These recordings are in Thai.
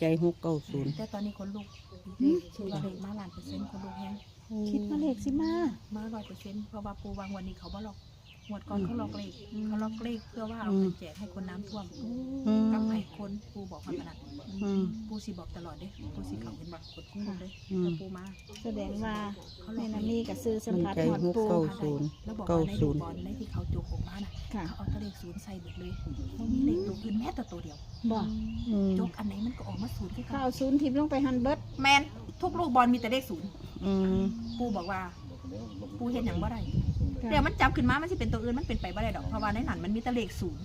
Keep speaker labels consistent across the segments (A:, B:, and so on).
A: ใจหกเก้าศูนย์
B: แต่ตอนนี้คนลูกชื่อว่าเลขมาล้านเปอร์เซ็นต์คนลูกแฮง
C: คิดว่าเลขสิมา
B: มาร้อยเปอร์เซ็นต์เพราะว่าปูวางวันนี้เขาบ่หลอก งวดก่อนเขาหลอกเลขเขาหลอกเลขเพื่อว่าเอาไปแจกให้คนน้ำท่วม
A: อืม
B: กับให้คนปูบอกความขนาด
A: อืม
B: ปูสิบอกตลอดเด้ปูสิเขาเป็นแบบกดกุ้งเลย
A: อืม
B: แต่ปูมา
C: แสดงว่าแม่น้ำนี่กับซื้อสัม
A: มัน
C: ผัส
A: ใจ
C: หอด
A: หก
C: ปู
A: เก้าศูนย์
B: แล้วบอก
A: เก้า
B: ว่าใน
A: ศู
B: ลูก
A: นย์
B: บอลในที่เขาจุกของมาน่ะ
C: ค่ะ
B: เขาเอาแตะเลขศูนย์ใส่เบิดเลยไม่มีเลขตัวอื่นแม้แต่ตัวเดียว
C: บอก
A: อืม
B: จกอันไหนมันก็ออกมาศูนย์ที่
C: ข้า
B: เขา
C: วศูนย์ทิมลงไปฮันเบิร์ด
B: แมนทุกลูกบอลมีแต่เลขศูนย์
A: อืม
B: ปูบอกว่า ปูเห็นอย่างว่าไร เดี๋ยวมันจับขึ้นมา มันสิเป็นตัวอื่น มันเป็นไปบ่ได้ดอก เพราะว่าในนั้นมันมีแต่เลขศูนย์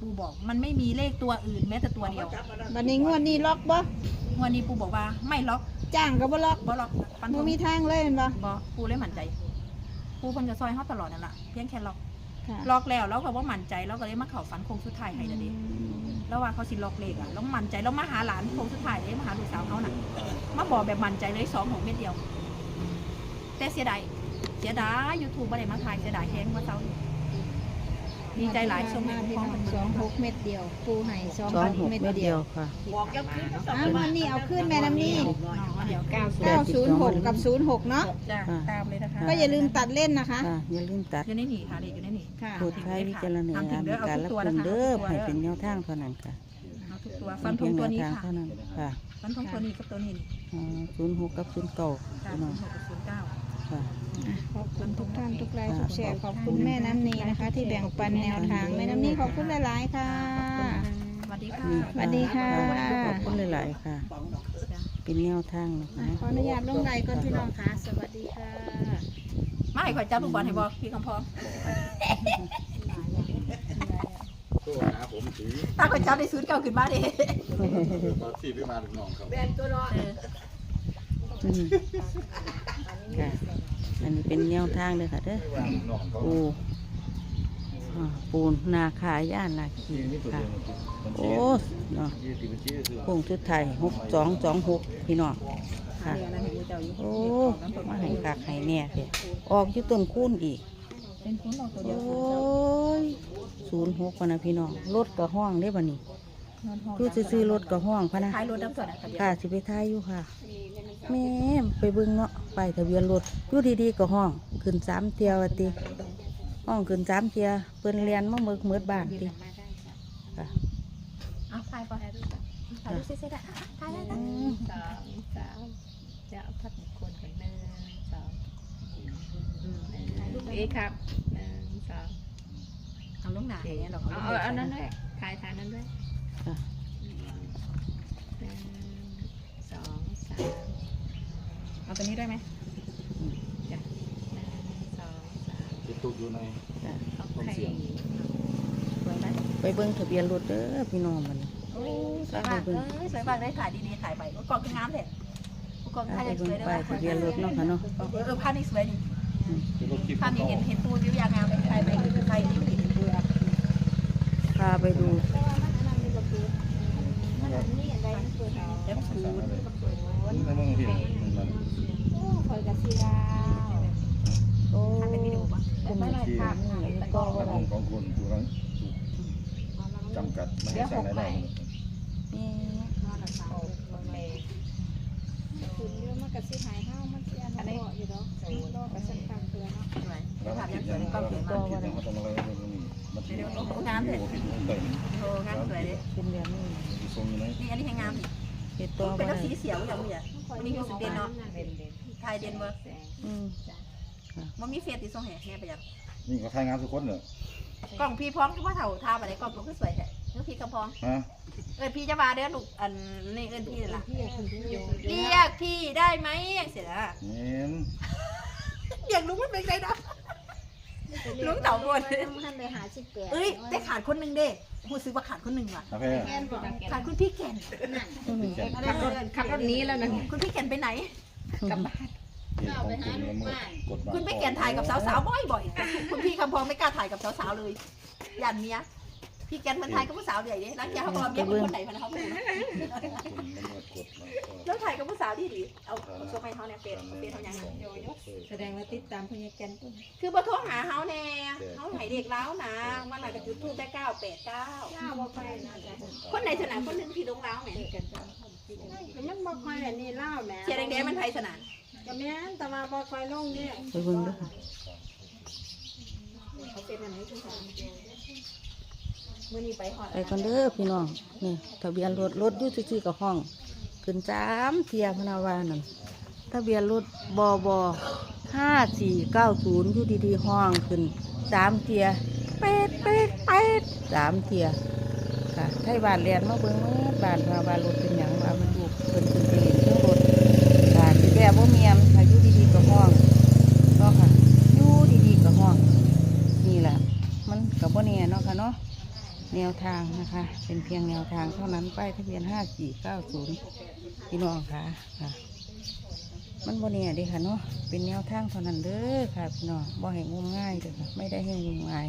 B: ปูบอกมันไม่มีเลขตัวอื่นแม้แต่ตัวเดียว
C: วันนี้งวดนี้ล็อกบ่
B: วันนี้ปูบอกว่าไม่ล็อก
C: จ้างก็บ่ล็อก
B: บ่ล็อกฟันธ
C: บ่
B: ง
C: มีทางเลยเห็นบ่
B: บ่ปูเลยมั่นใจ ปูเพิ่นก็ซอยเฮาตลอดนั่นล่ะเพียงแค่ล็อก
C: ค่ะ
B: ล็อกแล้วแล้วก็ว่ามั่นใจแล้วก็เลยมาเข้าฝันโค้งสุดท้ายให้ละเด้แล้วว่าเขาสิล็อกเลขอะแล้วมั่นใจแล้วมาหาหลานโค้งสุดท้ายเลยมาหาลูกสาวเขาน่ะมาบอกแบบมั่นใจเลยสองหกเม็ดเดียวแต่เสียดาย เสียดาย YouTube บ่ได้มาถ่ายเสียดายแฮงว่าเซาดีใจหลายช่วง
C: มา
B: นี้
C: ที่
B: ของ
C: น้อง
B: มัน
C: สองหกเม็ดเดียว ปูให้สอง
A: สองหก
C: เม็ด
A: เม็ด
C: เดี
A: เดี
C: ย
A: ยววค่ะ
C: อ้าววันนี้เอาขึ้นแม่น้ำนี่
B: เดี๋ยว
C: เก้าศูนย์หกกับศูนย์หกเนาะ
B: จ้ะตามเลยนะคะ
C: ก็อย่าลืมตัดเล่นนะคะ
A: ค่ะอย่าลืมตัด
B: อยู่ในนี่ค่ะเด็กอยู่ในนี่
C: ค่ะ
A: โปรดใช้วิจารณญาณในการรับชมเด้อให้เป็นแนวทางเท่านั้นค่ะ
B: เอาทุกตัวฟันธ
A: เพีย
B: ง
A: งแน
B: ตัว
A: ว
B: นี้
A: ทาง
B: ค่ะ
A: เท่านั้นค่ะ
B: ฟันธงตัวนี้กับตัวนี้นี่
A: ศูนย์หกกับศูนย์เก้า
B: ค่ะ
A: พี่
B: ศู
A: น้อง
B: นย์หกกับศูนย์เก้า
A: ค่ะ
C: ขอบคุณทุกท่านทุกไลค์ทุกแชร์ขอบคุณแม่น้ำนีนะคะ ที่แบ่งปันแนวทางแม่น้ำนีขอบคุณหลายๆค่ะ
B: สวัสดีค่ะ
A: นี่
C: สวัสดีค่ะ
A: ขอบคุณหลายๆค่ะ
B: จ้ะ
A: เป็นแนวทางนะคะ
C: ขออนุญาตลงไลค์ก่อนพี่น้องค่ะ สวัสดีค่ะ
B: มาให้ข่อยจับลูกบอลให้บอกพี่คำพอง
D: ตัวหาผมถือ
B: ถ้าข่อยจับได้ศูนย์เก้าขึ้นมาเด้
D: ตอนที่พี่มาลูกน้องครับ
B: เออ
A: อืม ค่ะอันนี้เป็นแนวทางเลยค่ะเด้อ
D: ว่าลูกน้องเขา
A: ปูอ่าปูนาคาย่านนาคีค่ะ โอ้เนาะ
D: ยี่สิบยี่สิบ
A: พงชุดไทยหกสองสองหกพี่น้องค่ะ
B: เดี๋ยวนะเห็นเจ้าอยู่
A: โอ้มาให้คักให้แน่เด้ออกอยู่ต้นคูนอีก
B: เป็นศูนย์หกตัว
A: โอ
B: เดียว้
A: ยศูนย์หกพะนะพี่น้องรถกระห้องได้บ่นี่
B: น อนห้อง
A: คือซื้อๆรถกระห้องพะนะ
B: ท้ายรถดับส่วนอะทะเบียน
A: ค่ะสิไปท้ายอยู่ค่ะแม่ไปเบิ่งเนาะไปายทะเบียนรถอยู่ดีๆก็ห้องขึ้นสามเที่ยวว่าติห้องขึ้นสามเที่ยวเพิ่นเรียนมาเมิกเมิดบ้านติค่ะ
B: เอาถ่ายก่อนถ่ายรูปเซ็ตๆได้ถ่ายได้
A: อื
B: นะ
A: ม
E: สองสามจะเอาพัดคนกันหนึ่งสองลูกเอครับหนึ่งสอง
B: เอาลูกหนาอย่างเงี้ยดอก
E: เอาเอาเอานั้นด้วยถ่ายถ่ายนั้นด้วย
A: ค่ะ
E: หนึ่งสองสาม
B: เอาตัวนี้ได้ไหม
E: จ้ะหนึ่งสองสาม
D: ติดตุกอยู่ใน
A: ค่ะ
E: โอเค
B: สวยไหม
A: ไปเบิ่งทะเบียนรถเด้อพี่น้องมัน
B: โอ้สวยมากเลยสวยมากได้ถ่ายดีๆถ่ายไปกล้องคืองามเลยกล้อง
A: พา
B: ถ่าย
A: ไป
B: ได้ส
A: เบิ่ง
B: วยได้
A: ป้ายทะเบียนรถเนาะค่ะเนาะ
B: เออเออภาพนี้สวยดี
D: เป็นรถคลิป
B: ภาพนี้เห็นเห็นตูวิวยางามเลยถ่ายไปคือใครนี่เห็นตัว
A: พาไปดู
B: เอฟศูนย์
D: นี่นะมึงเห็นมัน
C: คอยกับซีดาว
A: โอ้
B: ถ่ายเป็นวิดีโอป่ะ
A: เป็นที่
D: ก็ของของคนถูกจำกัดไม่ให้ใช้ในเรา
A: นี่
C: คุณเยอะมากกับซีหายเท่ามันเสียน้องอยู่เนาะรอกับสันตางเตือนเนาะ
B: สวย
D: แล้ว
B: ภาพ
D: คิ
B: ยังส
D: ยั
B: วย
D: ง
B: ในกล้องสวยมาก
D: คิดยังเขาทำอะไรมัน
B: เดี๋ยวโอ้งามเลย
D: ผิดตรงไหน
B: โอ้งามสวยเลย
A: เฮ็ดตัว
B: เป็
A: บ่
B: น
A: ได้
B: สีเสียวอย่างนี้อะอันนี้คือสุดเด่นเนาะถ่ายเด่นเวอร์
A: อืม
B: มันมีเฟียติดทรงแห่แห่ไปยัง
D: นี่ก็ทายงานทุกคนเหรอก
B: ล้องพี่พร้อมที่ว่าเถ่าทาไปไหนกล้องก็สวยแท้นึกพี่กำพอง
D: ฮะ
B: เอิญพี่จะมาเด้อลูกอันนี่เอิญพี่ล่ะเรียกพี่ได้ไหมอย่างเสียนะ
D: เห็น
B: อยากรู้มันเป็นไงนะ ลุงเต๋าบน
C: ท่านเลยหาสิบแปด
B: เอ้ยได้ขาดคนหนึ่งเด้หูซื้อว่าขาดคนหนึ่งว่ะ
D: อาแพ้
C: แค่บอก
B: ขาดคุณพี่แก่น
E: ขับรถขับรถนี้แล้วนะ
B: คุณพี่แก่นไปไหน
E: กลับบ้าน
D: เห็นของคุณละเมิดกฎหมาย
B: คุณพี่แก่นถ่ายกับสาวๆบ่อยๆคุณพี่คำพองไม่กล้าถ่ายกับสาวๆเลยยันเมีย พี่แกนมันถ่ายกับผู้สาวเดี๋ยวนี้แล้วแกเขาบอกเมียเป็นคนไหนมันเขาพูดนะ
D: คุณละเมิดกฎนะก็
B: แล้วถ่ายกับผู้สาวดีดีเอาเอาโซไปเขาเนี่ยเฟซเฟซเขายังไง
E: แสดงว่าติดตามพญาแกนต้น
B: คือบ่โทรหาเขาแน่เขาใหายเด็กแล้วนะวันไหนก็จุดทูบได้เก้าแปดเก้า
E: เจ้าบ่ค่อยน่าจะ
B: คนไหนสนานคนหนึ่งที่ลงแล้วแหม
E: มันบ่ค่อยอันนี้เล่าแหม่
B: เชียร์แดงๆมันไทยสนาน
E: ก็แม่นแต่ว่าบ่ค่อยลงเนี่ย
A: ไปเบิ่งเด้อค่ะ
B: เขาเป็นอันไหนทุกคน มื่อนี้ไปหอด
A: ไปกันเด้อพี่น้องนี่ทะเบียนรถรถยู่ซื่อๆกับห้อง ขึ้นสามเทียพนาวานั่นทะเบียนรถบอบห้าสี่เก้าศูนย์ยู่ดีๆห้องขึ้นสามเทียเป็ดเป็ดเป็ดสามเทียค่ะไทยบ้านเรียนมาเบิ่งเมื่อบ้านพาวารถเป็นอย่างว่ามันอยู่เพิ่นขึ้นไปเรียนเครื่องรถค่ะที่แบบว่าเมียมค่ะยู่ดีๆกับห้องก็ค่ะอยู่ดีๆกับห้องนี่แหละมันกับว่าเนี่ยเนาะค่ะเนาะ แนวทางนะคะ เป็นเพียงแนวทางเท่านั้นป้ายทะเบียนห้าสี่เก้าศูนย์พี่น้องค่ะค่ะ มันโบเนี่ยดีค่ะเนาะเป็นแนวทางเท่านั้นเด้อค่ะพี่น้องบ่ให้งมง่ายเด้อค่ะไม่ได้ให้งมง่าย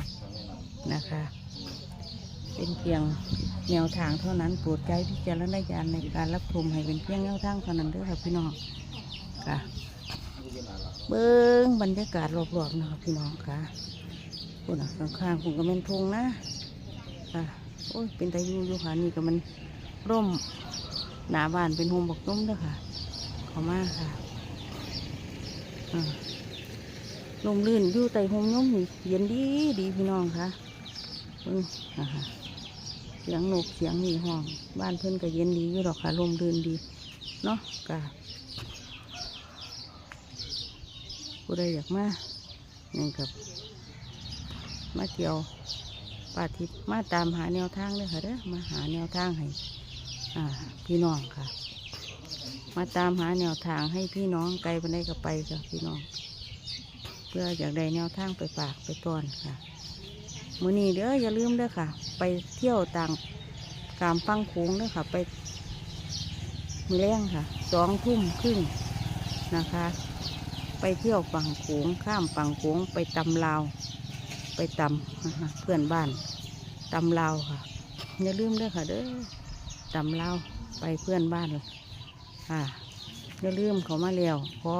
A: นะคะ เป็นเพียงแนวทางเท่านั้นโปรดใจพิจารณญาณในการรับชมให้เป็นเพียงแนวทางเท่านั้นเด้อค่ะพี่น้องค่ะ เบิ้งบรรยากาศรอบๆนะคะพี่น้องค่ะคุณข้างๆผมก็เป็นทงนะ ค่ะโอ้ยเป็นตายูอยู่ค่ะนี่ก็มันร่มหนาบ้านเป็นโฮมบอกต้มเด้อค่ะขอมากค่ะลมลื่นอยู่ใต้โฮมย่อมนี่เย็นดีดีพี่น้องค่ะเพิ่งอ่าฮะเสียงนกเสียงนี่ห้อง บ้านเพิ่อนก็เย็นดีอยู่หรอกค่ะลมลื่นดีเนาะกะผู้ใดอยากมานี่กับมาเที่ยว ป้าทิพย์มาตามหาแนวทางเลยค่ะเด้อมาหาแนวทางให้พี่น้องค่ะ มาตามหาแนวทางให้พี่น้องไกลไปได้ก็ไปค่ะพี่น้อง เพื่ออยากได้แนวทางไปฝากไปต้อนค่ะมื้อนี้เด้ออย่าลืมเด้อค่ะ ไปเที่ยวต่างกามฟังโขงเด้อค่ะ ไปมือแรงค่ะสองทุ่มครึ่งนะคะ ไปเที่ยวฝั่งโขงข้ามฝั่งโขงไปตำลาว ไปตำเพื่อนบ้านตำลาวค่ะอย่าลืมด้อค่ะเด้อตำลาวไปเพื่อนบ้านค่ะอย่าลืมเขามาแล้วขอ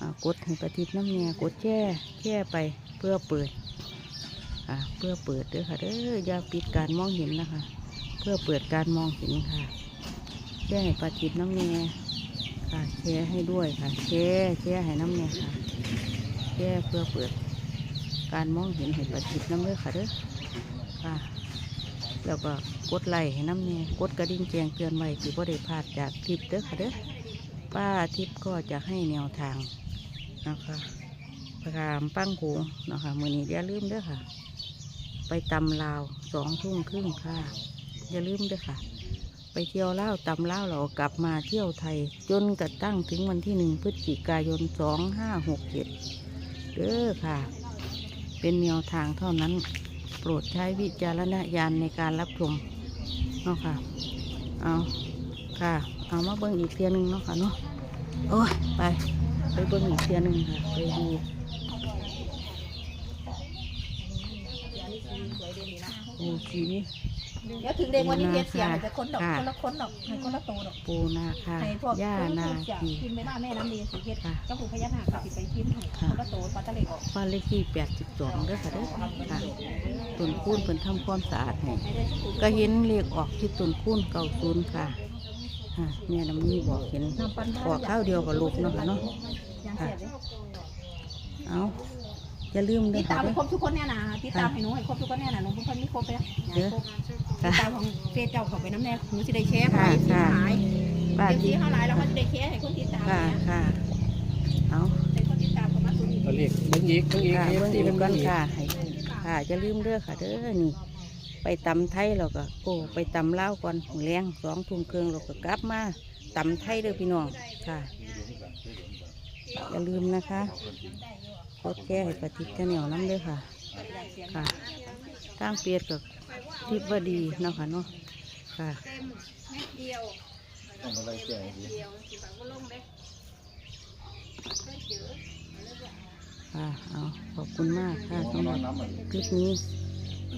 A: อกดให้ประทิบน้ำเนียกดแช่แช่ไปเพื่อเปิดอ่าเพื่อเปิดเด้อค่ะเด้ออย่าปิดการมองเห็นนะคะ เพื่อเปิดการมองเห็นค่ะแช่ให้ประทิบน้ำเนียค่ะแช่ให้ด้วยค่ะแช่แช่ให้น้ำเนียค่ะแช่เพื่อเปิด การมองเห็นเห็นประทิบน้ำเลือค่ะเด้อค่ะ แล้วก็กดไลค์ให้น้ำเนี่ยกดกระดิ่งแจ้งเตือนไว้ที่บ่ได้พลาดจากคลิปเด้อค่ะเด้อป้าทิพย์ก็จะให้แนวทางนะคะพรามปั้งโขงนะคะมือนี้อย่าลืมเด้อค่ะ ไปตำลาวสองทุ่มครึ่งค่ะ อย่าลืมเด้อค่ะ ไปเที่ยวลาวตำลาวเรากลับมาเที่ยวไทย จนกระทั่งถึงวันที่หนึ่งพฤศจิกายนสองห้าหกเจ็ดเด้อค่ะ เป็นแนวทางเท่านั้น โปรดใช้วิจารณญาณในการรับชมเนาะค่ะ เอาค่ะ เอามาเบิ้งอีกเทียหนึงเนาะค่ะเนาะโอ้ยไป ไปเบิ้งอีกเทียหนึงค่ะ ไปดูโอ้ชีวิต
B: เดี๋ยวถึงเด็กวันนี้เพชรเสียงแต่คนดอกคนละคนดอกให้คนละโตดอก
A: ปูนาคา
B: ให้พวก
A: ย่า
B: เพิ่น
A: นา
B: ถูกจะ
A: คี
B: พิมพ์ไม่ได้แม่น้ำดีสีเพชร
A: ค่ะ
B: เจ้าปู่พญานาคก็สิไปพิมพ์ให้คนละโตปลาตะเล็กออก
A: บ้านเลขที่แปดสิบสองเด้อค่ะเด้อค่ะต้นคูนเพิ่นทำความสะอาดให้
B: ให้ได้ทุก
A: ก็เห็นเลขออกที่ต้นคูนเก่าศูนย์ค่ะค่ะแม่น้ำนี่บอกเห็น
B: น้ำปัน
A: ออกข้าวเดียวกับลูกเนาะค่ะเนาะ
B: ยังเสียบเลย
A: เอาอย่าลืมเด้
B: ติ
A: อ
B: ด
A: ค่ะ
B: ตามให้
A: เด้อ
B: ครบทุกคนเนี่ยนะติดตามให้หนูให้ครบทุกคนเนี่ยนะหนูเป็นคนมีครบไปนะ
A: เด้อ
B: ติดตามของเฟซเจ้าเขาไปน้ำแน่หนูจะได้แชร์ไป
A: ค่ะ
B: สี
A: ค่ะ
B: หาย
A: ป้า
B: เต็ม
A: ทิ
B: ที่
A: พย์
B: เท่าไรแล้วเขาจะได้แชร์ให้คนติดตาม
A: ค่ะ
B: เนี่ย
A: ค่ะเอา
B: ให้คนติดตามเขามาสู่นี่
F: ตัวเลขเบิ่งอีกเบิ่งอีก
A: ค่ะ
F: ให้
A: เบิ่ง
F: ตี
A: อีก
F: เบิ่ง
A: ก่อน
F: อีก
A: ค่ะให้ค่ะอย่าลืมเด้อค่ะเด้อนี่ ไปตำไทยเราก็โอ้ไปตำลาวก่อนแรงสองทุ่มครึ่งเราก็กลับมาตำไทยเด้อพี่น้องค่ะอย่าลืมนะคะกดแชร์ให้ปฏิทินเหนียวน้ำเด้อค่ะ ค่ะ ทางเปียดกับทิพย์วดีเนาะค่ะเนาะค่ะ
D: ต้องมาไล่แจ้งดี
A: ค่ะเอาขอบคุณมากค่ะ
D: น้อง
A: สำหรับ
D: น้ำมัน
A: คลิปนี้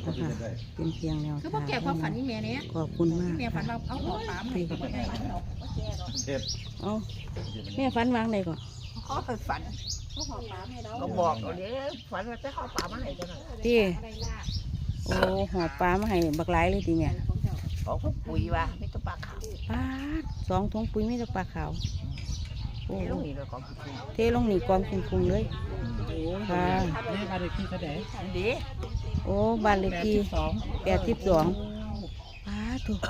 D: ก็เป็นได้
A: เป็นเพียงแนว
B: คือ
A: ทา
B: พ่องแก่ความฝันนี่แม่เนี้ย
A: ขอบคุณมาก
B: แม่ฝัน
A: ค่ะ
B: เราเอาหัวปลามาให้ก็บ่ได้ดอกบ่แก่ดอก
D: เฮ็ด
A: เอาแม่ฝันวางใดก่อน
E: เขาไปฝัน
B: เอาหัวปลาให้เรา
E: ก็บอกเอาเด้อฝันว่าจะเข้าป่ามาให้กันน่ะ
A: ตี โอ้หอบปลามาให้บักหลายเลยติแม่
E: เขาก็ปุ๋ยว่าไม่ต้องปลาขาว
A: ปลาดสองถุงปุ๋ยมีแต่ปลาขาวโอ้
E: เอ้ลูกนี่เราของปุ๋ย
A: เทลงนี่กองคุงๆเลยค่ะ
F: นี่บ้านเลขที่เท่าไหร่
E: ดี
A: โอ้บ้านเลข
F: แปด
A: ที่
F: สิบสอง
A: แปดสิบสองปลาถูก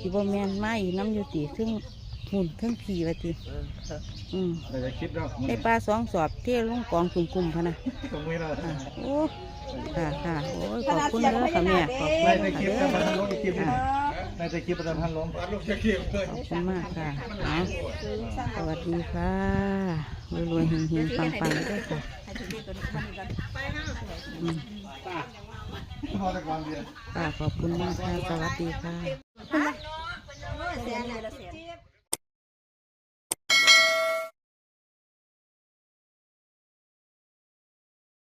A: สิบ่แมนมาอีกน้ำอยู่ติซึ่งหุ่นเครื่องผีว่าติ
E: เออเออ
A: อืม
D: ได้ได้คลิปแล้ว
A: ได้ปลาสองสอบเทลงกองคุ่มๆพะนะ
D: ตรงนี้แล้ว
A: อะโอ้ ค่ะค่ะโอ้ยขอบคุณเด้อค่ะแม่ขอบคุณ
D: ได้
A: ค่ะ
D: ได้คลิป
A: เด้
D: แล้ว
A: อ
D: พันลงอีกคลิปนึงได้ได้คลิปประจำพันลงลงจะคลิปเลย
A: ขอบคุณมากค่ะเอาสวัสดีค่ะรวยๆเฮงๆปังๆด้วยค่ะ
B: ให้ถึงเด็กตัวนี้วันนี้กัน
A: อืม
D: พอแต่ก่อนเดียว
A: ค่ะขอบคุณมากค่ะสวัสดีค่ะ
B: เสียเงินละแส